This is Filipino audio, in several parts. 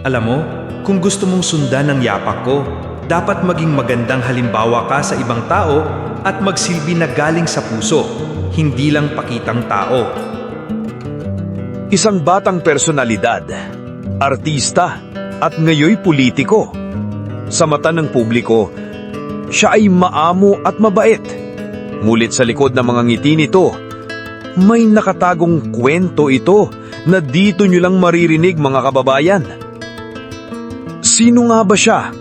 Alam mo, kung gusto mong sundan ang yapak ko, dapat maging magandang halimbawa ka sa ibang tao at magsilbi na galing sa puso, hindi lang pakitang tao. Isang batang personalidad, artista, at ngayoy politiko. Sa mata ng publiko, siya ay maamo at mabait. Ngulit sa likod ng mga ngiti nito, may nakatagong kwento ito na dito nyo lang maririnig mga kababayan. Sino nga ba siya?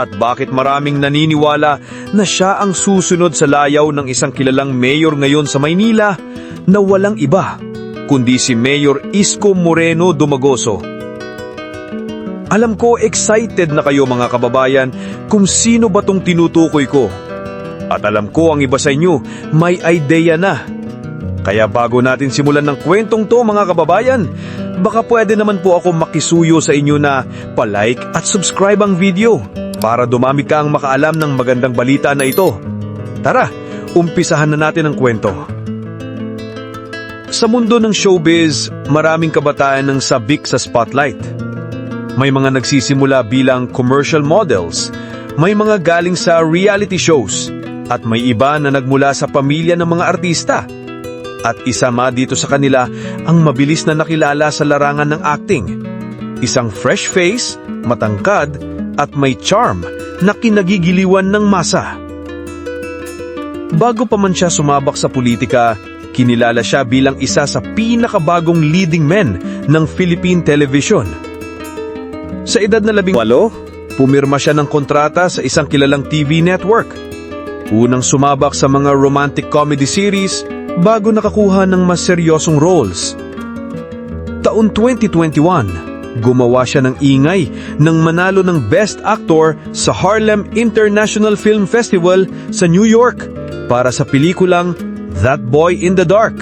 At bakit maraming naniniwala na siya ang susunod sa layaw ng isang kilalang mayor ngayon sa Maynila na walang iba kundi si Mayor Isko Moreno Dumagoso. Alam ko excited na kayo mga kababayan kung sino ba tong tinutukoy ko. At alam ko ang iba sa inyo may idea na. Kaya bago natin simulan ng kwentong to mga kababayan, baka pwede naman po ako makisuyo sa inyo na palike at subscribe ang video para dumami ka ang makaalam ng magandang balita na ito. Tara, umpisahan na natin ang kwento. Sa mundo ng showbiz, maraming kabataan ang sabik sa spotlight. May mga nagsisimula bilang commercial models, may mga galing sa reality shows, at may iba na nagmula sa pamilya ng mga artista. At isa ma dito sa kanila ang mabilis na nakilala sa larangan ng acting. Isang fresh face, matangkad, at may charm na kinagigiliwan ng masa. Bago pa man siya sumabak sa politika, kinilala siya bilang isa sa pinakabagong leading men ng Philippine television. Sa edad na labing walo, pumirma siya ng kontrata sa isang kilalang TV network. Unang sumabak sa mga romantic comedy series bago nakakuha ng mas seryosong roles. Taon 2021, gumawa siya ng ingay nang manalo ng Best Actor sa Harlem International Film Festival sa New York para sa pelikulang That Boy in the Dark.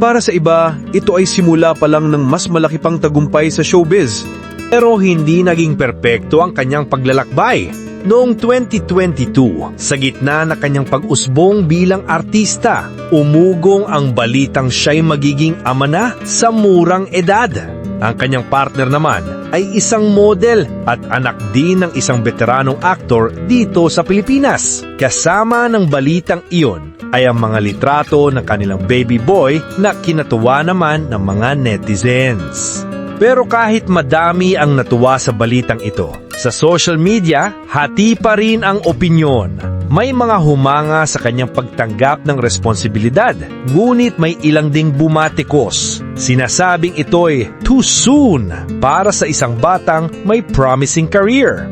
Para sa iba, ito ay simula pa lang ng mas malaki pang tagumpay sa showbiz. Pero hindi naging perpekto ang kanyang paglalakbay. Noong 2022, sa gitna na kanyang pag-usbong bilang artista, umugong ang balitang siya'y magiging ama na sa murang edad. Ang kanyang partner naman ay isang model at anak din ng isang veteranong aktor dito sa Pilipinas. Kasama ng balitang iyon ay ang mga litrato ng kanilang baby boy na kinatuwa naman ng mga netizens. Pero kahit madami ang natuwa sa balitang ito, sa social media, hati pa rin ang opinyon. May mga humanga sa kanyang pagtanggap ng responsibilidad, ngunit may ilang ding bumatikos. Sinasabing ito'y too soon para sa isang batang may promising career.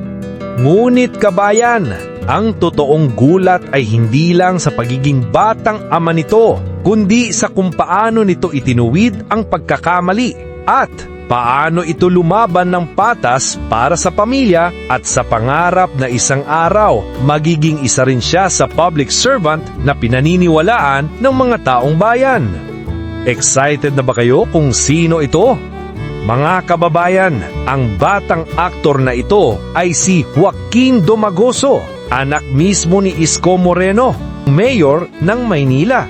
Ngunit kabayan, ang totoong gulat ay hindi lang sa pagiging batang ama nito, kundi sa kung paano nito itinuwid ang pagkakamali at paano ito lumaban ng patas para sa pamilya at sa pangarap na isang araw magiging isa rin siya sa public servant na pinaniniwalaan ng mga taong bayan. Excited na ba kayo kung sino ito? Mga kababayan, ang batang aktor na ito ay si Joaquin Domagoso, anak mismo ni Isko Moreno, mayor ng Maynila.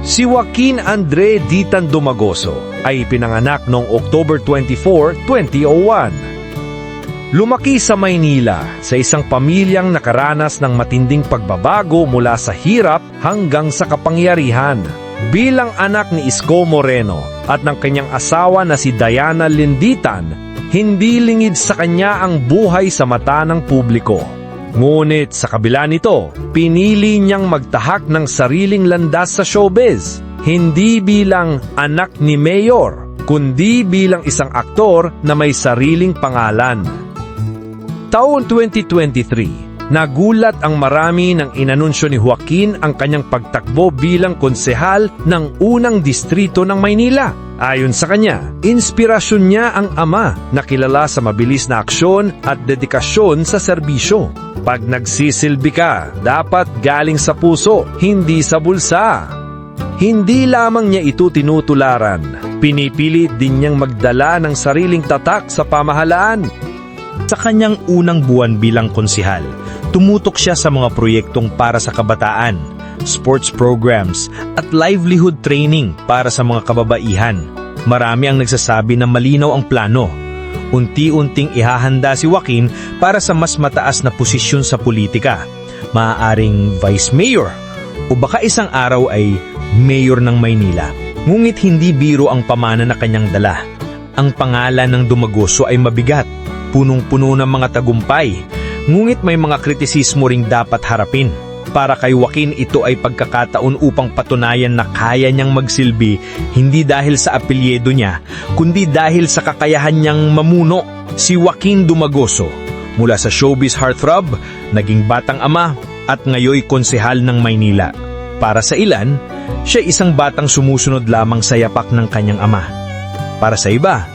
Si Joaquin Andre Ditan Domagoso ay pinanganak noong October 24, 2001. Lumaki sa Maynila sa isang pamilyang nakaranas ng matinding pagbabago mula sa hirap hanggang sa kapangyarihan. Bilang anak ni Isko Moreno at ng kanyang asawa na si Diana Linditan, hindi lingid sa kanya ang buhay sa mata ng publiko. Ngunit sa kabila nito, pinili niyang magtahak ng sariling landas sa showbiz, hindi bilang anak ni Mayor, kundi bilang isang aktor na may sariling pangalan. Taon 2023, nagulat ang marami nang inanunsyo ni Joaquin ang kanyang pagtakbo bilang konsehal ng unang distrito ng Maynila. Ayon sa kanya, inspirasyon niya ang ama na kilala sa mabilis na aksyon at dedikasyon sa serbisyo. Pag nagsisilbi ka, dapat galing sa puso, hindi sa bulsa. Hindi lamang niya ito tinutularan, pinipilit din niyang magdala ng sariling tatak sa pamahalaan. Sa kanyang unang buwan bilang konsihal, tumutok siya sa mga proyektong para sa kabataan, sports programs at livelihood training para sa mga kababaihan. Marami ang nagsasabi na malinaw ang plano. Unti-unting ihahanda si Joaquin para sa mas mataas na posisyon sa politika. Maaaring vice mayor o baka isang araw ay mayor ng Maynila. Ngunit hindi biro ang pamana na kanyang dala. Ang pangalan ng Dumagoso ay mabigat, punong-puno ng mga tagumpay, ngunit may mga kritisismo ring dapat harapin. Para kay Joaquin ito ay pagkakataon upang patunayan na kaya niyang magsilbi hindi dahil sa apelyedo niya, kundi dahil sa kakayahan niyang mamuno. Si Joaquin Dumagoso, mula sa showbiz heartthrob, naging batang ama at ngayoy konsehal ng Maynila. Para sa ilan, siya isang batang sumusunod lamang sa yapak ng kanyang ama. Para sa iba,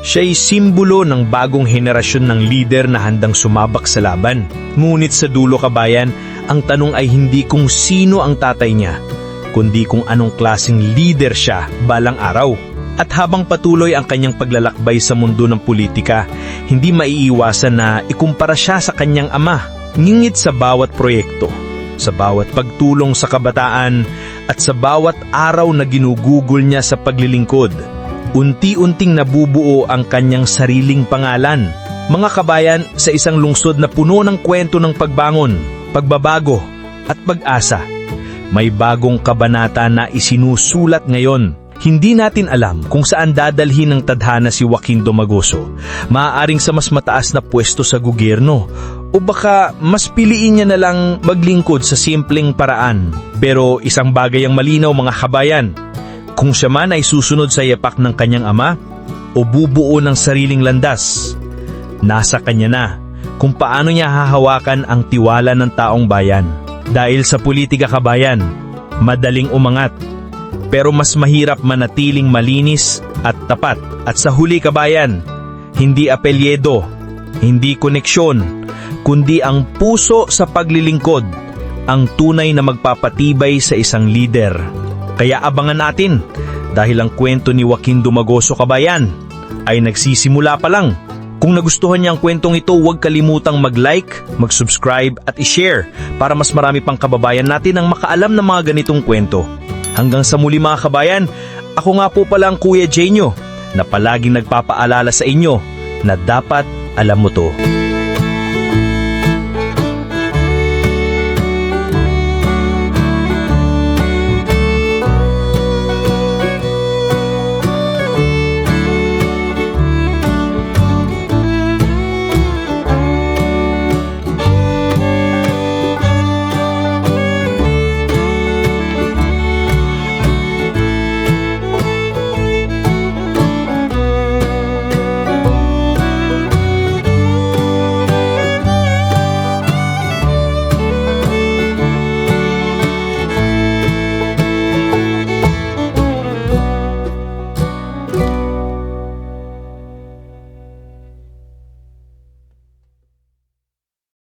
siya'y simbolo ng bagong henerasyon ng lider na handang sumabak sa laban. Ngunit sa dulo kabayan, ang tanong ay hindi kung sino ang tatay niya, kundi kung anong klaseng leader siya balang araw. At habang patuloy ang kanyang paglalakbay sa mundo ng politika, hindi maiiwasan na ikumpara siya sa kanyang ama, ngingit sa bawat proyekto, sa bawat pagtulong sa kabataan, at sa bawat araw na ginugugol niya sa paglilingkod. Unti-unting nabubuo ang kanyang sariling pangalan. Mga kabayan sa isang lungsod na puno ng kwento ng pagbangon, pagbabago at pag-asa. May bagong kabanata na isinusulat ngayon. Hindi natin alam kung saan dadalhin ng tadhana si Joaquin Domagoso. Maaaring sa mas mataas na pwesto sa gobyerno o baka mas piliin niya na lang maglingkod sa simpleng paraan. Pero isang bagay ang malinaw mga kabayan. Kung siya man ay susunod sa yapak ng kanyang ama o bubuo ng sariling landas, nasa kanya na kung paano niya hahawakan ang tiwala ng taong bayan. Dahil sa politika kabayan, madaling umangat, pero mas mahirap manatiling malinis at tapat. At sa huli kabayan, hindi apelyedo, hindi koneksyon, kundi ang puso sa paglilingkod, ang tunay na magpapatibay sa isang lider. Kaya abangan natin dahil ang kwento ni Joaquin Dumagoso Kabayan ay nagsisimula pa lang. Kung nagustuhan niya ang kwentong ito, huwag kalimutang mag-like, mag-subscribe at i-share para mas marami pang kababayan natin ang makaalam ng mga ganitong kwento. Hanggang sa muli mga kabayan, ako nga po pala ang Kuya Jenyo na palaging nagpapaalala sa inyo na dapat alam mo to.